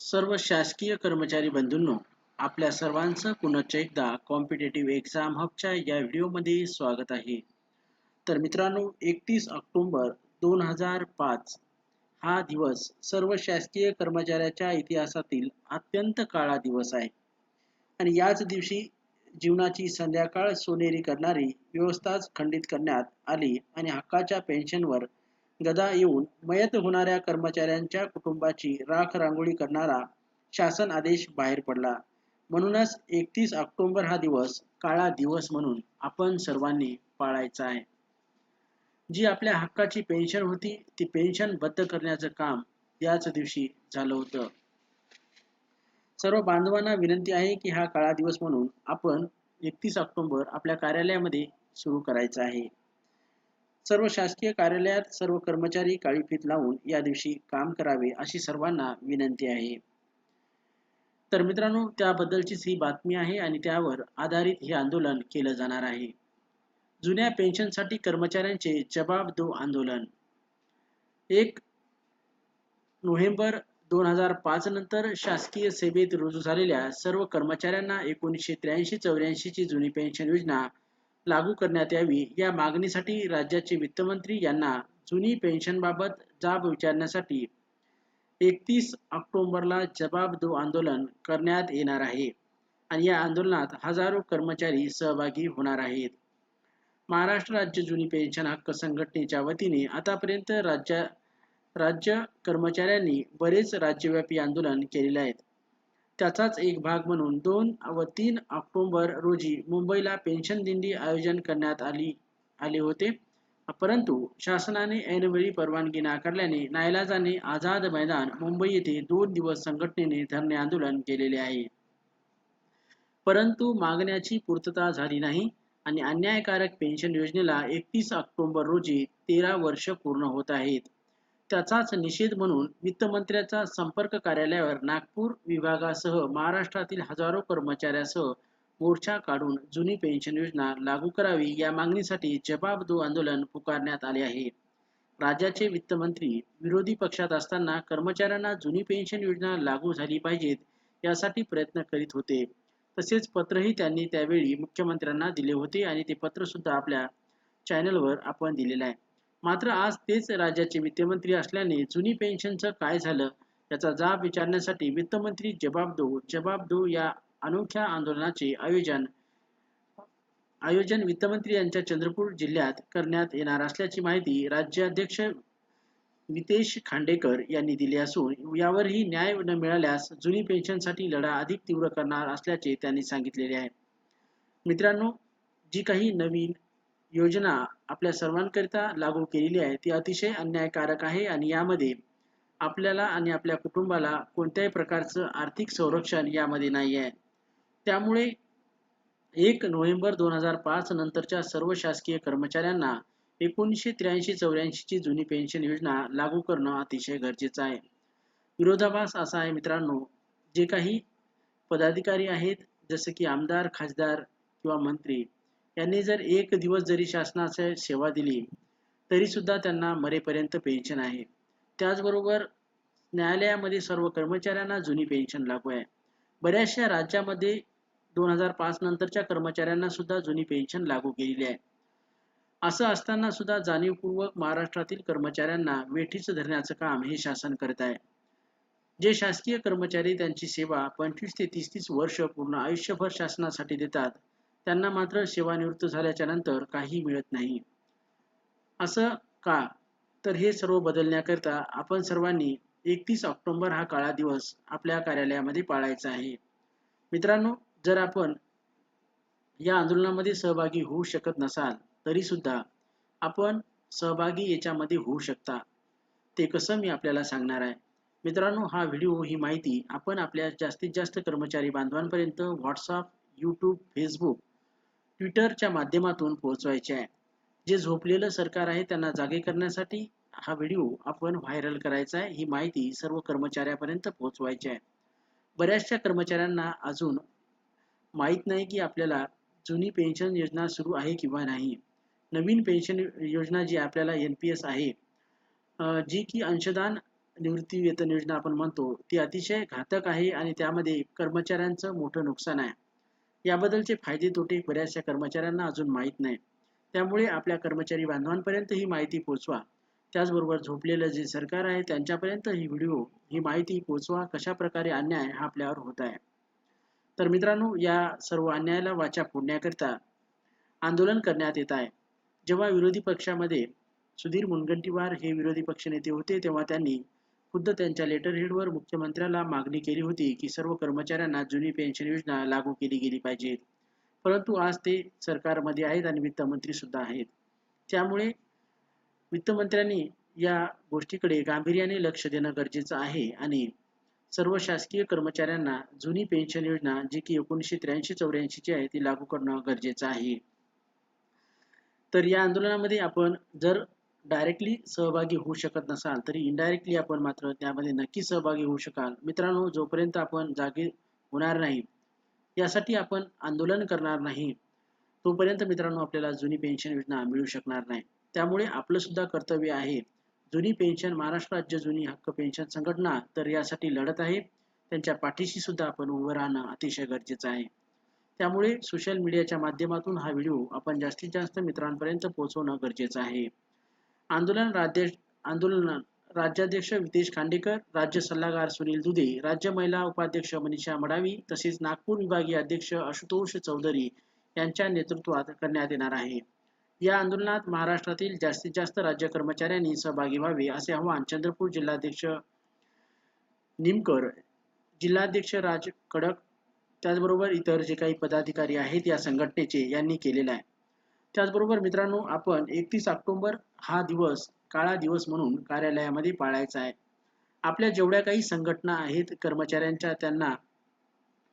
सर्व शासकीय कर्मचारी बंधूंनो आपल्या सर्वांचं पुनश्च एकदा कॉम्पिटेटिव्ह एक्झाम हबच्या या व्हिडिओमध्ये स्वागत आहे. तर मित्रांनो एकतीस ऑक्टोंबर दोन हजार पाच हा दिवस सर्व शासकीय कर्मचाऱ्याच्या इतिहासातील अत्यंत काळा दिवस आहे. आणि याच दिवशी जीवनाची संध्याकाळ सोनेरी करणारी व्यवस्थाच खंडित करण्यात आली आणि हक्काच्या पेन्शनवर गदा येऊन मयत होणाऱ्या कर्मचाऱ्यांच्या कुटुंबाची राख रांगोळी करणारा शासन आदेश बाहेर पडला. म्हणूनच एकतीस ऑक्टोबर हा दिवस काळा दिवस म्हणून आपण सर्वांनी पाळायचा आहे. जी आपल्या हक्काची पेन्शन होती ती पेन्शन बद्ध करण्याचं काम याच दिवशी झालं होतं. सर्व बांधवांना विनंती आहे की हा काळा दिवस म्हणून आपण एकतीस ऑक्टोबर आपल्या कार्यालयामध्ये सुरू करायचा आहे. सर्व शासकीय कार्यालयात सर्व कर्मचारी काळी फीत लावून या दिवशी काम करावे अशी सर्वांना विनंती आहे. तर मित्रांनो त्याबद्दलचीच ही बातमी आहे आणि त्यावर आधारित हे आंदोलन केलं जाणार आहे. जुन्या पेन्शनसाठी कर्मचाऱ्यांचे जबाब दो आंदोलन. एक नोव्हेंबर दोन हजार पाच नंतर शासकीय सेवेत रुजू झालेल्या सर्व कर्मचाऱ्यांना एकोणीसशे त्र्याऐंशी चौऱ्याऐंशी ची जुनी पेन्शन योजना लागू करण्यात यावी. या मागणीसाठी राज्याचे वित्तमंत्री यांना जुनी पेन्शनबाबत जाब विचारण्यासाठी एकतीस ऑक्टोबरला जबाब दो आंदोलन करण्यात येणार आहे आणि या आंदोलनात हजारो कर्मचारी सहभागी होणार आहेत. महाराष्ट्र राज्य जुनी पेन्शन हक्क संघटनेच्या वतीने आतापर्यंत राज्य राज्य कर्मचाऱ्यांनी बरेच राज्यव्यापी आंदोलन केलेले आहेत. त्याचाच एक भाग म्हणून दोन व तीन ऑक्टोबर रोजी मुंबईला पेन्शन दिंडी आयोजन करण्यात आली आले होते. परंतु शासनाने ऐनवेळी परवानगी नाकारल्याने नायलाजाने आझाद मैदान मुंबई येथे दोन दिवस संघटनेने धरणे आंदोलन केलेले आहे. परंतु मागण्याची पूर्तता झाली नाही आणि अन्यायकारक पेन्शन योजनेला एकतीस ऑक्टोबर रोजी तेरा वर्ष पूर्ण होत आहेत. त्याचाच निषेध म्हणून वित्तमंत्र्याचा संपर्क कार्यालयावर नागपूर विभागासह महाराष्ट्रातील हजारो कर्मचाऱ्यासह मोर्चा काढून जुनी पेन्शन योजना लागू करावी या मागणीसाठी जबाब दो आंदोलन पुकारण्यात आले आहे. राज्याचे वित्तमंत्री विरोधी पक्षात असताना कर्मचाऱ्यांना जुनी पेन्शन योजना लागू झाली पाहिजेत यासाठी प्रयत्न करीत होते. तसेच पत्रही त्यांनी त्यावेळी मुख्यमंत्र्यांना दिले होते आणि ते पत्र सुद्धा आपल्या चॅनलवर आपण दिलेलं आहे. मात्र आज तेच राज्याचे वित्तमंत्री असल्याने जुनी पेन्शनचं काय झालं याचा जाब विचारण्यासाठी वित्तमंत्री जबाब दो जबाब दो या अनोख्या आंदोलनाचे आयोजन आयोजन वित्तमंत्री यांच्या चंद्रपूर जिल्ह्यात करण्यात येणार असल्याची माहिती राज्याध्यक्ष वितेश खांडेकर यांनी दिली असून यावरही न्याय न मिळाल्यास जुनी पेन्शनसाठी लढा अधिक तीव्र करणार असल्याचे त्यांनी सांगितलेले आहे. मित्रांनो जी काही नवीन योजना आपल्या सर्वांकरिता लागू केलेली आहे. ती अतिशय अन्यायकारक आहे आणि यामध्ये आपल्याला आणि आपल्या कुटुंबाला कोणत्याही प्रकारचं आर्थिक संरक्षण यामध्ये नाही आहे. त्यामुळे एक नोव्हेंबर दोन हजार पाच नंतरच्या सर्व शासकीय कर्मचाऱ्यांना एकोणीसशे त्र्याऐंशी चौऱ्याऐंशीची जुनी पेन्शन योजना लागू करणं अतिशय गरजेचं आहे. विरोधाभास असा आहे मित्रांनो जे काही पदाधिकारी आहेत जसे की आमदार खासदार किंवा मंत्री यांनी जर एक दिवस जरी शासनाची सेवा दिली तरी सुद्धा त्यांना मरेपर्यंत पेन्शन आहे. त्याचबरोबर न्यायालयामध्ये सर्व कर्मचाऱ्यांना जुनी पेन्शन लागू आहे. बऱ्याचशा राज्यामध्ये दोन हजार पाच नंतरच्या कर्मचाऱ्यांना सुद्धा जुनी पेन्शन लागू केलेली आहे. असं असताना सुद्धा जाणीवपूर्वक महाराष्ट्रातील कर्मचाऱ्यांना वेठीच धरण्याचं काम हे शासन करत आहे. जे शासकीय कर्मचारी त्यांची सेवा पंचवीस ते तीस तीस वर्ष पूर्ण आयुष्यभर शासनासाठी देतात त्यांना मात्र सेवानिवृत्त झाल्याच्यानंतर काही मिळत नाही. असं का? तर हे सर्व बदलण्याकरिता आपण सर्वांनी एकतीस ऑक्टोबर हा काळा दिवस आपल्या कार्यालयामध्ये पाळायचा आहे. मित्रांनो जर आपण या आंदोलनामध्ये सहभागी होऊ शकत नसाल तरी सुद्धा आपण सहभागी याच्यामध्ये होऊ शकता. ते कसं मी आपल्याला सांगणार आहे? मित्रांनो हा व्हिडिओ ही माहिती आपण आपल्या जास्तीत जास्त कर्मचारी बांधवांपर्यंत व्हॉट्सअप यूट्यूब फेसबुक ट्विटरच्या माध्यमातून पोहोचवायचे आहे. जे झोपलेलं सरकार आहे त्यांना जागे करण्यासाठी हा व्हिडिओ आपण व्हायरल करायचा आहे. ही माहिती सर्व कर्मचाऱ्यापर्यंत पोहोचवायची आहे. बऱ्याचशा कर्मचाऱ्यांना अजून माहीत नाही की आपल्याला जुनी पेन्शन योजना सुरू आहे किंवा नाही. नवीन पेन्शन योजना जी आपल्याला एन पी एस आहे जी की अंशदान निवृत्ती वेतन योजना आपण म्हणतो ती अतिशय घातक आहे आणि त्यामध्ये कर्मचाऱ्यांचं मोठं नुकसान आहे. याबद्दलचे फायदे तोटे बऱ्याचशा कर्मचाऱ्यांना अजून माहीत नाही. त्यामुळे आपल्या कर्मचारी बांधवांपर्यंत ही माहिती पोहोचवा त्याचबरोबर झोपलेलं जे सरकार आहे त्यांच्यापर्यंत ही व्हिडिओ ही माहिती पोहोचवा कशा प्रकारे अन्याय हा आपल्यावर होत आहे. तर मित्रांनो या सर्व अन्यायाला वाचा फोडण्याकरिता आंदोलन करण्यात येत आहे. जेव्हा विरोधी पक्षामध्ये सुधीर मुनगंटीवार हे विरोधी पक्षनेते होते तेव्हा त्यांनी खुद्द त्यांच्या लेटर हेडवर मुख्यमंत्र्याला मागणी केली होती की सर्व कर्मचाऱ्यांना जुनी पेन्शन योजना लागू केली गेली पाहिजे. परंतु आज ते सरकारमध्ये आहेत आणि वित्तमंत्री सुद्धा आहेत. त्यामुळे वित्तमंत्र्यांनी या गोष्टीकडे गांभीर्याने लक्ष देणं गरजेचं आहे आणि सर्व शासकीय कर्मचाऱ्यांना जुनी पेन्शन योजना जी की एकोणीसशे त्र्याऐंशी चौऱ्याऐंशीची आहे ती लागू करणं गरजेचं आहे. तर या आंदोलनामध्ये आपण जर डायरेक्टली सहभागी होऊ शकत नसाल तरी इनडायरेक्टली आपण मात्र त्यामध्ये नक्की सहभागी होऊ शकाल. मित्रांनो जोपर्यंत आपण जागे होणार नाही यासाठी आपण आंदोलन करणार नाही तोपर्यंत मित्रांनो आपल्याला जुनी पेन्शन योजना मिळू शकणार नाही. त्यामुळे आपलं सुद्धा कर्तव्य आहे जुनी पेन्शन महाराष्ट्र राज्य जुनी हक्क पेन्शन संघटना तर यासाठी लढत आहे. त्यांच्या पाठीशी सुद्धा आपण उभं राहणं अतिशय गरजेचं आहे. त्यामुळे सोशल मीडियाच्या माध्यमातून हा व्हिडिओ आपण जास्तीत जास्त मित्रांपर्यंत पोहोचवणं गरजेचं आहे. आंदोलन राज्य आंदोलन राज्याध्यक्ष वितेश खांडेकर राज्य सल्लागार सुनील दुधे राज्य महिला उपाध्यक्ष मनीषा मडावी तसेच नागपूर विभागीय अध्यक्ष आशुतोष चौधरी यांच्या नेतृत्वात करण्यात येणार आहे. या आंदोलनात महाराष्ट्रातील जास्तीत जास्त राज्य कर्मचाऱ्यांनी सहभागी व्हावे असे आवाहन चंद्रपूर जिल्हाध्यक्ष निमकर जिल्हाध्यक्ष राज कडक त्याचबरोबर इतर जे काही पदाधिकारी आहेत या संघटनेचे यांनी केलेलं आहे. त्याचबरोबर मित्रांनो आपण एकतीस ऑक्टोबर हा दिवस काळा दिवस म्हणून कार्यालयामध्ये पाळायचा आहे. आपल्या जेवढ्या काही संघटना आहेत कर्मचाऱ्यांच्या त्यांना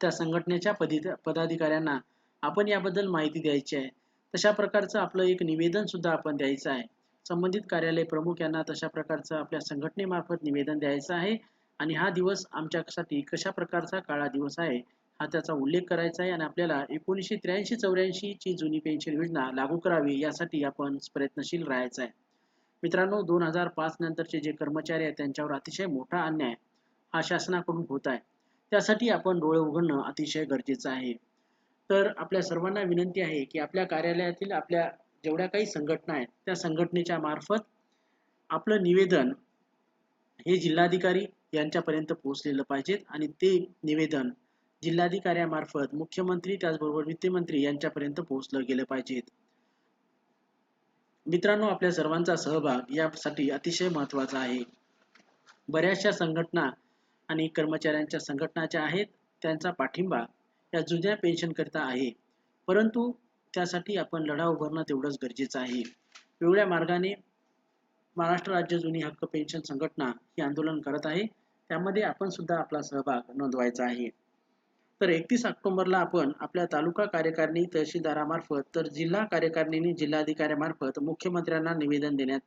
त्या संघटनेच्या पदी पदाधिकाऱ्यांना आपण याबद्दल माहिती द्यायची आहे. तशा प्रकारचं आपलं एक निवेदन सुद्धा आपण द्यायचं आहे. संबंधित कार्यालय प्रमुख यांना तशा प्रकारचं आपल्या संघटनेमार्फत निवेदन द्यायचं आहे. आणि हा दिवस आमच्यासाठी कशा प्रकारचा काळा दिवस आहे हा त्याचा उल्लेख करायचा आहे आणि आपल्याला एकोणीसशे त्र्याऐंशी चौऱ्याऐंशी ची जुनी पेन्शन योजना लागू करावी यासाठी आपण प्रयत्नशील राहायचं आहे. मित्रांनो दोन हजार पाच नंतरचे जे कर्मचारी आहेत त्यांच्यावर अतिशय मोठा अन्याय हा शासनाकडून होत आहे. त्यासाठी आपण डोळे उघडणं अतिशय गरजेचं आहे. तर आपल्या सर्वांना विनंती आहे की आपल्या कार्यालयातील आपल्या जेवढ्या काही संघटना आहेत त्या संघटनेच्या मार्फत आपलं निवेदन हे जिल्हाधिकारी यांच्यापर्यंत पोहोचलेलं पाहिजेत आणि ते निवेदन जिल्हाधिकाऱ्यामार्फत मुख्यमंत्री त्याचबरोबर वित्तमंत्री यांच्यापर्यंत पोहोचलं गेलं पाहिजेत मित्रांनो आपल्या सर्वांचा सहभाग यासाठी अतिशय महत्त्वाचा आहे. बऱ्याचशा संघटना आणि कर्मचाऱ्यांच्या संघटनाच्या आहेत त्यांचा पाठिंबा या जुन्या पेन्शन करता आहे. परंतु त्यासाठी आपण लढा उभारणं तेवढंच गरजेचं आहे. वेगळ्या मार्गाने महाराष्ट्र राज्य जुनी हक्क पेन्शन संघटना ही आंदोलन करत आहे. त्यामध्ये आपण सुद्धा आपला सहभाग नोंदवायचा आहे. तर एकतीस ऑक्टोबरला आपण आपल्या तालुका कार्यकारिणी तहसीलदारामार्फत तर जिल्हा कार्यकारिणी जिल्हाधिकाऱ्यामार्फत मुख्यमंत्र्यांना निवेदन देण्यात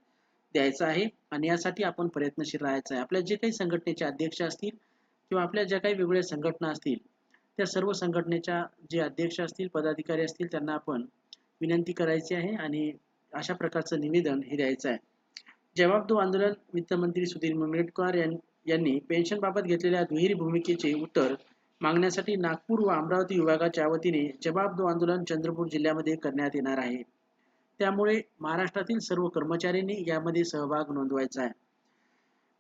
द्यायचं आहे. आणि यासाठी आपण प्रयत्नशील राहायचं आहे. आपल्या जे काही संघटनेचे अध्यक्ष असतील किंवा आपल्या ज्या काही वेगवेगळ्या संघटना असतील त्या सर्व संघटनेच्या जे अध्यक्ष असतील पदाधिकारी असतील त्यांना आपण विनंती करायची आहे आणि अशा प्रकारचं निवेदन हे द्यायचं आहे. जवाबदो आंदोलन वित्तमंत्री सुधीर मुनगंटीवार यांनी पेन्शनबाबत घेतलेल्या दुहेरी भूमिकेचे उत्तर मागण्यासाठी नागपूर व अमरावती विभागाच्या वतीने जबाबदो आंदोलन चंद्रपूर जिल्ह्यामध्ये करण्यात येणार आहे. त्यामुळे महाराष्ट्रातील सर्व कर्मचाऱ्यांनी यामध्ये सहभाग नोंदवायचा आहे.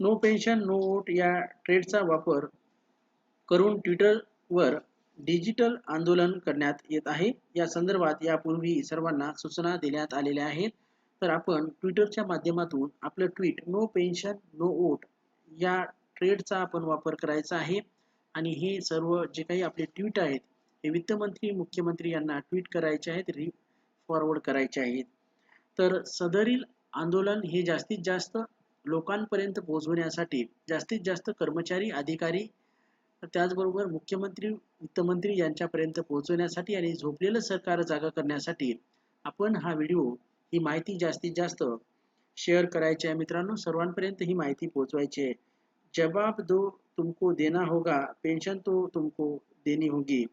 नो पेन्शन नो वोट या ट्रेडचा वापर करून ट्विटरवर डिजिटल आंदोलन करण्यात येत आहे. या संदर्भात यापूर्वी सर्वांना सूचना देण्यात आलेल्या आहेत. तर आपण ट्विटरच्या माध्यमातून आपलं tweet no pension no vote या ट्रेडचा आपण वापर करायचा आहे. आणि हे सर्व जे काही आपले ट्विट आहेत हे वित्तमंत्री मुख्यमंत्री यांना ट्विट करायचे आहेत री फॉरवर्ड करायचे आहेत. तर सदरील आंदोलन हे जास्तीत जास्त लोकांपर्यंत पोहोचवण्यासाठी जास्तीत जास्त कर्मचारी अधिकारी त्याचबरोबर मुख्यमंत्री वित्तमंत्री यांच्यापर्यंत पोहोचवण्यासाठी आणि झोपलेलं सरकार जागा करण्यासाठी आपण हा व्हिडिओ ही माहिती जास्तीत जास्त शेअर करायची आहे मित्रांनो. सर्वांपर्यंत ही माहिती पोहोचवायची आहे. जवाब दो तुमको देना होगा, पेंशन तो तुमको देनी होगी।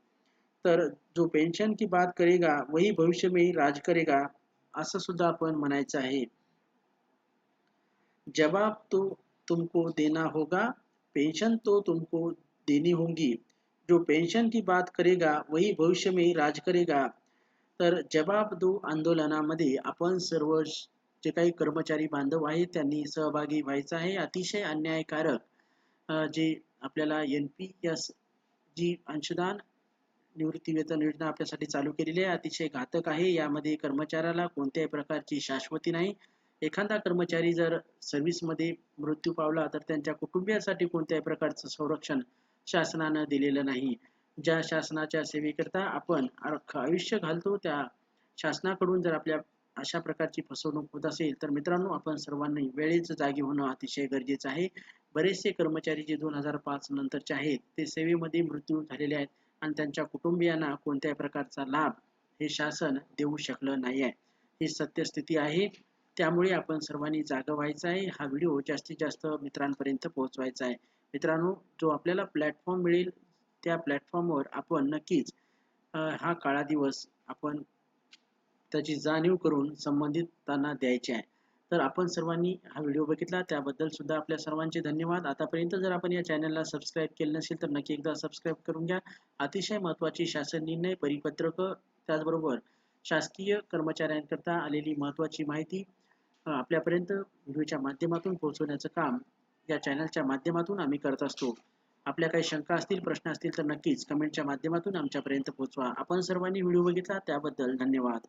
तर जो पेंशन की बात करेगा, वही भविष्य में ही राज करेगा असं सुद्धा आपण म्हणायचं आहे जवाब तो तुमको देना होगा, पेंशन तो तुमको देनी होगी। जो पेंशन की बात करेगा, वही भविष्य में ही राज करेगा। तर जवाब दो आंदोलनामध्ये, आपण सर्व जे काही कर्मचारी बांधव आहेत त्यांनी सहभागी व्हायचं आहे. अतिशय अन्यायकारक जे आपल्याला एन पी एस जी अंशदान निवृत्ती वेतन योजना आपल्यासाठी चालू केलेली आहे अतिशय घातक आहे. यामध्ये कर्मचाऱ्याला कोणत्याही प्रकारची शाश्वती नाही. एखादा कर्मचारी जर सर्व्हिसमध्ये मृत्यू पावला तर त्यांच्या कुटुंबियासाठी कोणत्याही प्रकारचं संरक्षण शासनानं दिलेलं नाही. ज्या शासनाच्या सेवेकरता आपण अख्खं आयुष्य घालतो त्या शासनाकडून जर आपल्या अशा प्रकारची फसवणूक होत असेल तर मित्रांनो आपण सर्वांनी वेळेच जागी होणं अतिशय गरजेचं आहे. बरेचसे कर्मचारी जे दोन हजार पाच नंतरचे आहेत ते सेवेमध्ये मृत्यू झालेले आहेत आणि त्यांच्या कुटुंबियांना कोणत्याही प्रकारचा लाभ हे शासन देऊ शकलं नाही आहे. ही सत्यस्थिती आहे. त्यामुळे आपण सर्वांनी जागा व्हायचा आहे. हा व्हिडिओ जास्तीत जास्त मित्रांपर्यंत पोहोचवायचा आहे. मित्रांनो जो आपल्याला प्लॅटफॉर्म मिळेल त्या प्लॅटफॉर्मवर आपण नक्कीच हा काळा दिवस आपण त्याची जाणीव करून संबंधितांना द्यायची आहे. तर आपण सर्वांनी हा व्हिडिओ बघितला त्याबद्दल सुद्धा आपल्या सर्वांचे धन्यवाद. आतापर्यंत जर आपण या चॅनलला सबस्क्राईब केलं नसेल तर नक्की एकदा सबस्क्राईब करून घ्या. अतिशय महत्त्वाची शासन निर्णय परिपत्रक त्याचबरोबर शासकीय कर्मचाऱ्यांकरता आलेली महत्त्वाची माहिती आपल्यापर्यंत व्हिडिओच्या माध्यमातून पोहोचवण्याचं काम या चॅनलच्या माध्यमातून आम्ही करत असतो. आपल्या काही शंका असतील प्रश्न असतील तर नक्कीच कमेंटच्या माध्यमातून आमच्यापर्यंत पोहोचवा. आपण सर्वांनी व्हिडिओ बघितला त्याबद्दल धन्यवाद.